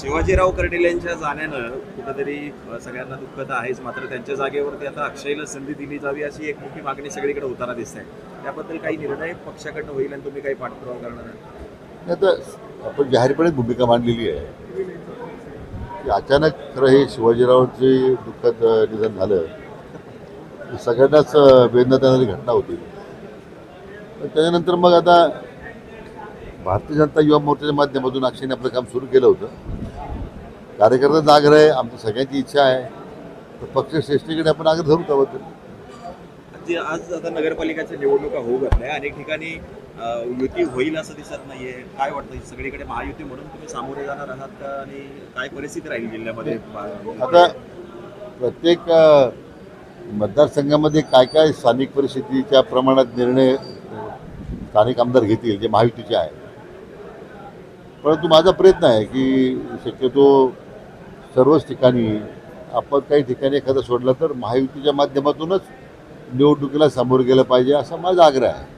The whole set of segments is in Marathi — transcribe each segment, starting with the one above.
शिवाजीराव कर्डिल यांच्या जाण्यानं कुठंतरी सगळ्यांना दुःख तर आहेच मात्र त्यांच्या जागेवरती आता अक्षयला संधी दिली जावी अशी एक मोठी मागणी सगळीकडे होताना दिसते. त्याबद्दल काही निर्णय पक्षाकडनं होईल आणि तुम्ही काही पाठपुरावा करणार आता आपण जाहीरपणे भूमिका मांडलेली आहे. की अचानक खरं हे शिवाजीरावांचे दुःखद निधन झालं. सगळ्यांनाच वेदना देणारी घटना होती. पण त्याच्यानंतर मग आता भारतीय जनता युवा मोर्चाच्या माध्यमातून अक्षयने आपलं काम सुरू केलं होतं. कार्यकर्त्यांचा आग्रह आहे आमची सगळ्यांची इच्छा आहे. तर पक्षश्रेष्ठीकडे आपण आग्रह धरू त्याबद्दल. जे आज आता नगरपालिकेच्या निवडणुका होऊ घातल्या. अनेक ठिकाणी युती होईल असं दिसत नाहीये. काय वाटतं? सगळीकडे महायुती म्हणून तुम्ही सामोरे जाणार आहात का? आणि काय परिस्थिती राहील जिल्ह्यामध्ये? आता प्रत्येक मतदारसंघामध्ये काय काय स्थानिक परिस्थितीच्या प्रमाणात निर्णय स्थानिक आमदार घेतील जे महायुतीचे आहे. परंतु माझा प्रयत्न आहे की शक्यतो सर्वच ठिकाणी आपण काही ठिकाणी एखादं सोडलं तर महायुतीच्या माध्यमातूनच निवडणुकीला सामोरं गेलं पाहिजे असा माझा आग्रह आहे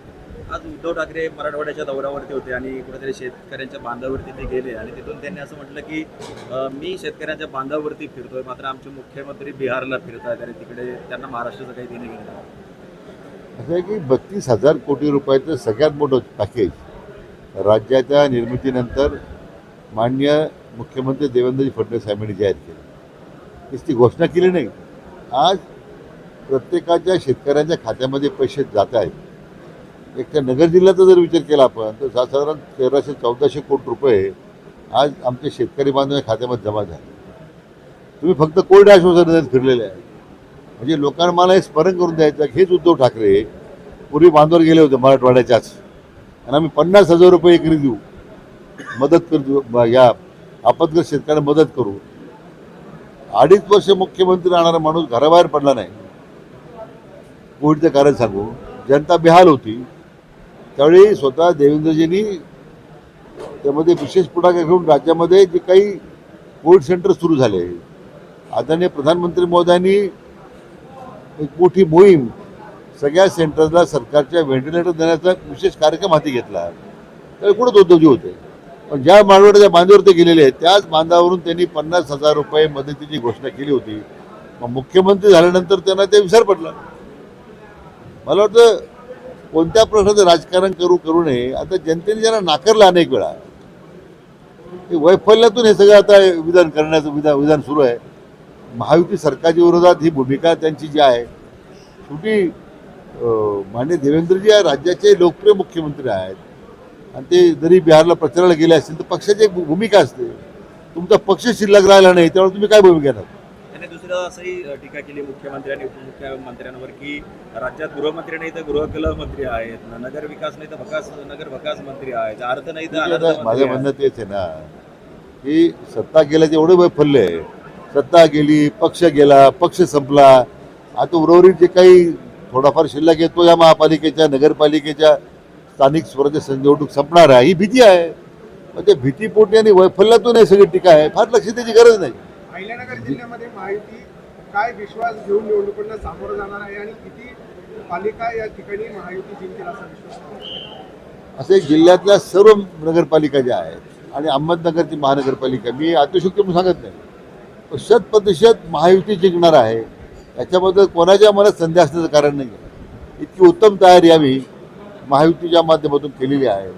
आज उद्धव ठाकरे मराठवाड्याच्या दौऱ्यावरती होते आणि कुठेतरी शेतकऱ्यांच्या बांधावरती ते गेले आणि तिथून त्यांनी असं म्हटलं की अ, मी शेतकऱ्यांच्या बांधावरती फिरतोय मात्र आमचे मुख्यमंत्री बिहारला फिरतात आणि तिकडे त्यांना महाराष्ट्राचं काही देणं घेणं नाही. असं आहे की बत्तीस हजार कोटी रुपयाचं सगळ्यात मोठं पॅकेज राज्याच्या निर्मितीनंतर मान्य मुख्यमंत्री देवेंद्रजी फडणवीस साहेबांनी जाहीर केलं. ती घोषणा केली नाही. आज प्रत्येकाच्या शेतकऱ्यांच्या खात्यामध्ये पैसे जात आहेत. एक तर नगर जिल्ह्याचा जर विचार केला आपण तर साधारण तेराशे चौदाशे कोटी रुपये आज आमच्या शेतकरी बांधवांच्या खात्यामध्ये जमा झाले. तुम्ही फक्त कोल्ड आश्वासन फिरलेले आहे म्हणजे लोकांना मला हे स्मरण करून द्यायचं की हेच उद्धव ठाकरे पूर्वी बांधवर गेले होते मराठवाड्याच्याच. आणि आम्ही पन्नास हजार रुपये एकरी देऊ. मदत करू या आपत्ग्रस्त शेतकऱ्यांना मदत करू. अडीच वर्ष मुख्यमंत्री राहणारा माणूस घराबाहेर पडला नाही. कोविडचं कारण सांगू. जनता बेहाल होती. त्यावेळी स्वतः देवेंद्रजींनी त्यामध्ये विशेष पुढाकार घेऊन राज्यामध्ये जे काही कोविड सेंटर सुरू झाले. आदरणीय प्रधानमंत्री मोदयांनी एक मोठी मोहीम सगळ्या सेंटर्सला सरकारच्या व्हेंटिलेटर देण्याचा विशेष कार्यक्रम हाती घेतला. त्यावेळी कुठंच उद्योगी होते? पण ज्या मालवड्याच्या बांधावर ते गेलेले आहेत त्याच बांधावरून त्यांनी पन्नास हजार रुपये मदतीची घोषणा केली होती. मग मुख्यमंत्री झाल्यानंतर त्यांना ते विसर पडला. मला वाटतं कोणत्या प्रश्नाचं राजकारण करू करू नये आता जनतेने ज्यांना नाकारलं अनेक वेळा वैफल्यातून हे सगळं आता विधान करण्याचं विधान विधान सुरू आहे. महायुती सरकारच्या विरोधात ही भूमिका त्यांची जी आहे शेवटी अं, मान्य देवेंद्रजी या राज्याचे लोकप्रिय मुख्यमंत्री आहेत. आणि ते जरी बिहारला प्रचाराला गेले असतील तर पक्षाची एक भूमिका असते. तुमचा पक्ष शिल्लक राहिला नाही त्यामुळे तुम्ही काय भूमिका घेणार? त्याने दुसरं असंही अ, टीका केली मुख्यमंत्री आणि उपमुख्यमंत्र्यांवर की राज्यात गृहमंत्री नाही तर मंत्री आहेत नगर विकास नाही तर भकास नगर भकास मंत्री आहेत अर्थ नाही तर अनर्थ आता माझं. म्हणणं तेच आहे ना की सत्ता गेल्याचं एवढं वैफल्य आहे. सत्ता गेली पक्ष गेला पक्ष संपला. आता उर्वरित जे काही थोडाफार शिल्लक येतो या महापालिकेच्या नगरपालिकेच्या स्थानिक स्वराज्य निवडणूक संपणार आहे ही भीती आहे. ते भीतीपोटी आणि वैफल्यातून हे सगळी टीका आहे. फार लक्ष द्यायची गरज नाही. अहिल्यानगर जिल्ह्यामध्ये महायुती काय विश्वास घेऊन सामोरं जाणार आहे आणि किती पालिका या ठिकाणी महायुती जिंकेल असा विश्वास आहे? असे जिल्ह्यातल्या सर्व नगरपालिका ज्या आहेत आणि अहमदनगरची महानगरपालिका मी अतिशयोक्ती म्हणून सांगत नाही. शत प्रतिशत महायुती जिंकणार आहे. याच्याबद्दल कोणाच्या मनात संदेह असण्याचं कारण नाही इतकी उत्तम तयारी आम्ही महायुतीच्या माध्यमातून केलेली आहे.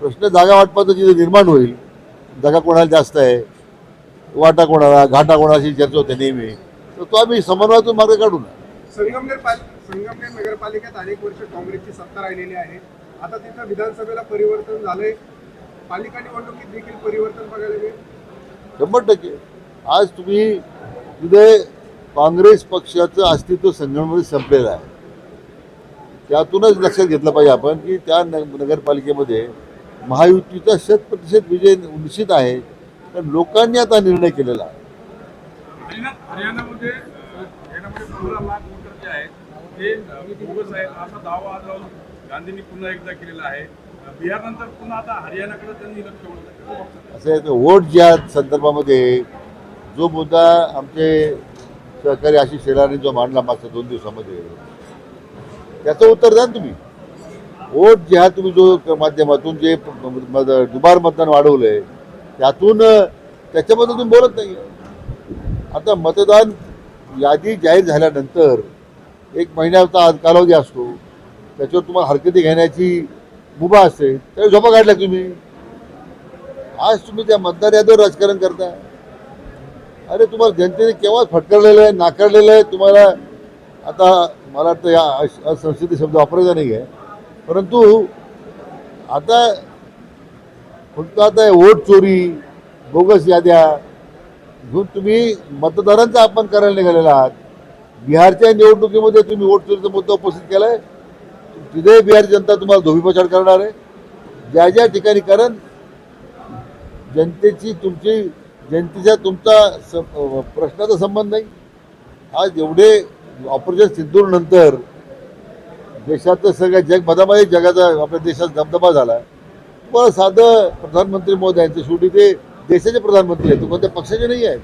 प्रश्न जागा वाटपाचा जिथे निर्माण होईल जागा कोणाला जास्त आहे वाटा कोणाला घाटा कोणाशी चर्चा होते नेहमी तर तो आम्ही समन्वयातून मार्ग काढू ना. संगमनेर पाल संगमनेर नगरपालिकेत अनेक वर्ष काँग्रेसची सत्ता राहिलेली आहे. आता तिथं विधानसभेला परिवर्तन झालंय. पालिका निवडणुकीत देखील परिवर्तन बघायला मिळेल. शंभर टक्के. आज तुम्ही तिथे काँग्रेस पक्षाचं अस्तित्व संघटनेमध्ये संपलेलं आहे. त्यातूनच लक्षात घेतलं पाहिजे आपण की त्या न नगरपालिकेमध्ये महायुतीचा शत प्रतिशत विजय निश्चित आहे. कारण लोकांनी आता निर्णय केलेला आहे. हरियाणामध्ये असा दावा आज राहुल गांधींनी पुन्हा एकदा केलेला आहे. बिहारनंतर पुन्हा आता हरियाणाकडे त्यांनी लक्ष वळवलं. असं आहे तर वोट ज्या संदर्भामध्ये जो मुद्दा आमचे सहकारी आशिष शेलारने जो मांडला मागच्या दोन दिवसामध्ये त्याचं उत्तर द्या तुम्ही. वोट जे हा तुम्ही जो माध्यमातून जे म- दुबार मतदान वाढवलंय त्यातून त्याच्याबद्दल तुम्ही बोलत नाही आता मतदान यादी जाहीर झाल्यानंतर एक महिन्याचा आज कालावधी असतो त्याच्यावर तुम्हाला हरकती घेण्याची मुभा असते त्यावेळी झोपा काढल्या तुम्ही. आज तुम्ही त्या मतदार यादीवर राजकारण करता अरे तुम्हाला जनतेने केव्हाच फटकारलेलं आहे नाकारलेलं आहे तुम्हाला आता मला वाटतं या अश- असंस्कृती शब्द वापरायचा नाही आहे. परंतु आता फक्त आता वोट चोरी बोगस याद्या घेऊन तुम्ही मतदारांचा आपण करायला निघालेला आहात बिहारच्या निवडणुकीमध्ये तुम्ही वोट चोरीचा मुद्दा उपस्थित आहे तिथे बिहारची जनता तुम्हाला धोबीपछाड करणार आहे. ज्या ज्या ठिकाणी कारण जनतेची तुमची जनतेचा तुमचा स- प्रश्नाचा संबंध नाही. आज एवढे ऑपरेशन सिंदूर नंतर देशाचं सगळ्या जगभरामध्ये जगाचा आपल्या देशात दबदबा झाला. पण साधं प्रधानमंत्री मोदी यांचं शेवटी ते देशाचे प्रधानमंत्री आहेत ते कोणत्या पक्षाचे नाही आहेत.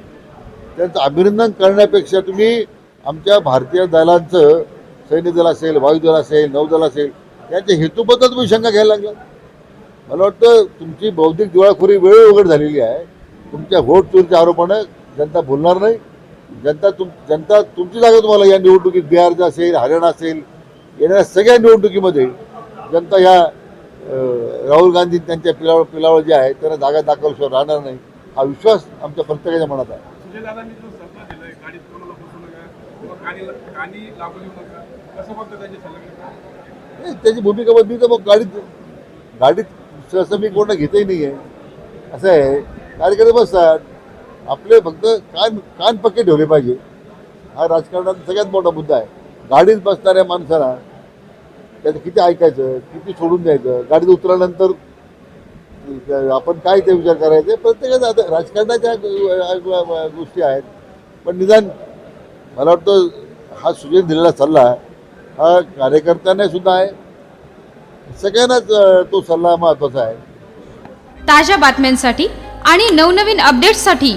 त्यांचं अभिनंदन करण्यापेक्षा तुम्ही आमच्या भारतीय दलांचं सैन्य दल असेल वायुदल असेल नौदल असेल यांच्या हेतूबद्दल तुम्ही शंका घ्यायला लागला. मला वाटतं तुमची बौद्धिक दिवाळखोरी वेळ उघड झालेली आहे. तुमच्या वोट चोरीच्या आरोपानं जनता भुलणार नाही. जनता तुम जनता तुमची जागा तुम्हाला या निवडणुकीत बिहारचं असेल हरियाणा असेल येणाऱ्या सगळ्या निवडणुकीमध्ये जनता ह्या राहुल गांधी त्यांच्या पिलावळ पिलावळ जे आहे त्यांना जागा दाखवल्याशिवाय राहणार नाही. हा विश्वास आमच्या प्रत्येकाच्या मनात आहे. त्यांचे सल्ला नाही, त्याची भूमिका बदली तर मग गाडीत गाडीत सहसा मी कोणा घेतही नाही आहे असं आहे. कार्यकर्ते बसतात आपले फक्त कान कान पक्के ठेवले पाहिजे. हा राजकारणात सगळ्यात मोठा मुद्दा आहे. गाडीत बसणाऱ्या माणसाला त्याचं किती ऐकायचं किती सोडून द्यायचं गाडीत उतरल्यानंतर आपण काय ते विचार करायचे? प्रत्येकाचा आता राजकारणाच्या गोष्टी आहेत. पण निदान मला वाटतं हा सुजन दिलेला सल्ला हा कार्यकर्त्यांना सुद्धा आहे. सगळ्यांनाच तो सल्ला महत्त्वाचा आहे. ताज्या बातम्यांसाठी आणि नवनवीन अपडेट्ससाठी